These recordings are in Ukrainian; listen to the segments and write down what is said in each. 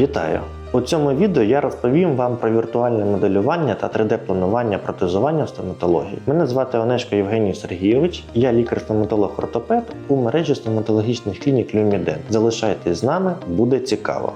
Вітаю! У цьому відео я розповім вам про віртуальне моделювання та 3D-планування протезування в стоматології. Мене звати Онешко Євгеній Сергійович, я лікар-стоматолог-ортопед у мережі стоматологічних клінік Люміден. Залишайтесь з нами, буде цікаво.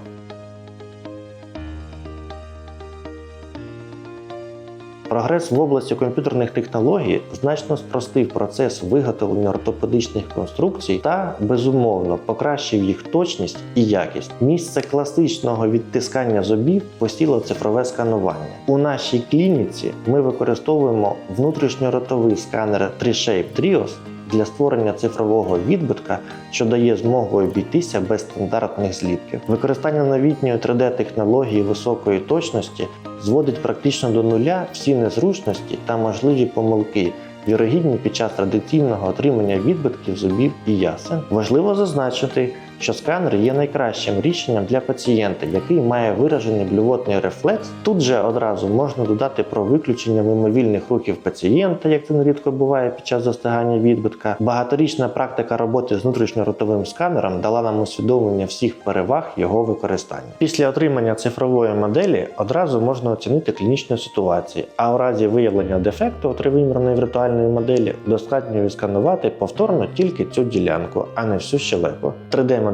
Прогрес в області комп'ютерних технологій значно спростив процес виготовлення ортопедичних конструкцій та, безумовно, покращив їх точність і якість. Місце класичного відтискання зубів посіло цифрове сканування. У нашій клініці ми використовуємо внутрішньоротовий сканер 3Shape Trios для створення цифрового відбитка, що дає змогу обійтися без стандартних злітків. Використання новітньої 3D-технології високої точності зводить практично до нуля всі незручності та можливі помилки. Вірогідні під час традиційного отримання відбитків зубів і ясен. Важливо зазначити, що сканер є найкращим рішенням для пацієнта, який має виражений блювотний рефлекс. Тут же одразу можна додати про виключення мимовільних рухів пацієнта, як це нерідко буває під час застигання відбитка. Багаторічна практика роботи з внутрішньоротовим сканером дала нам усвідомлення всіх переваг його використання. Після отримання цифрової моделі одразу можна оцінити клінічну ситуацію, а у разі виявлення дефекту тривимірної віртуальної моделі достатньо відсканувати повторно тільки цю ділянку, а не всю щелепу.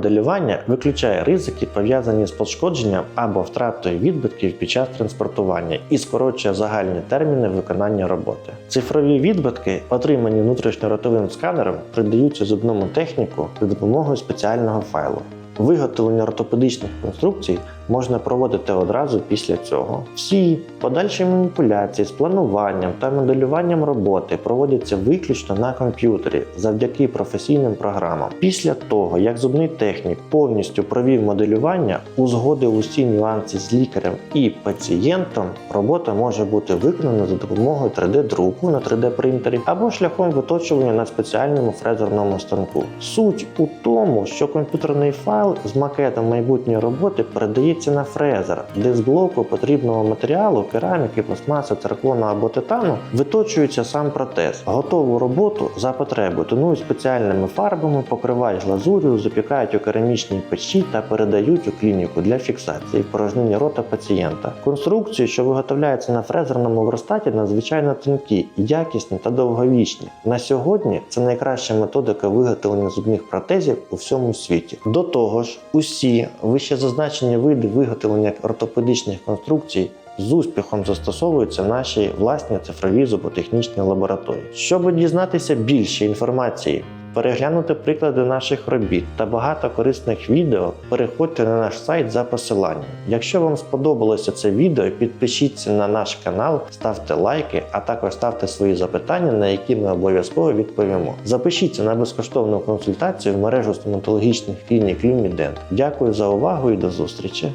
3D-моделювання виключає ризики, пов'язані з пошкодженням або втратою відбитків під час транспортування і скорочує загальні терміни виконання роботи. Цифрові відбитки, отримані внутрішньоротовим сканером, придаються зубному техніку за допомогою спеціального файлу. Виготовлення ортопедичних конструкцій можна проводити одразу після цього. Всі подальші маніпуляції з плануванням та моделюванням роботи проводяться виключно на комп'ютері завдяки професійним програмам. Після того, як зубний технік повністю провів моделювання, узгодив усі нюанси з лікарем і пацієнтом, робота може бути виконана за допомогою 3D-друку на 3D-принтері або шляхом виточування на спеціальному фрезерному станку. Суть у тому, що комп'ютерний файл з макетом майбутньої роботи передається на фрезер, де з блоку потрібного матеріалу, кераміки, пластмаси, циркону або титану виточується сам протез. Готову роботу за потребою тонують спеціальними фарбами, покривають глазур'ю, запікають у керамічній печі та передають у клініку для фіксації порожнення рота пацієнта. Конструкції, що виготовляються на фрезерному верстаті, надзвичайно тонкі, якісні та довговічні. На сьогодні це найкраща методика виготовлення зубних протезів у всьому світі. До того ж, усі вище зазначені види виготовлення ортопедичних конструкцій з успіхом застосовуються в нашій власній цифровій зуботехнічній лабораторії. Щоб дізнатися більше інформації, переглянути приклади наших робіт та багато корисних відео, переходьте на наш сайт за посиланням. Якщо вам сподобалося це відео, підпишіться на наш канал, ставте лайки, а також ставте свої запитання, на які ми обов'язково відповімо. Запишіться на безкоштовну консультацію в мережу стоматологічних клінік Люмідент. Дякую за увагу і до зустрічі!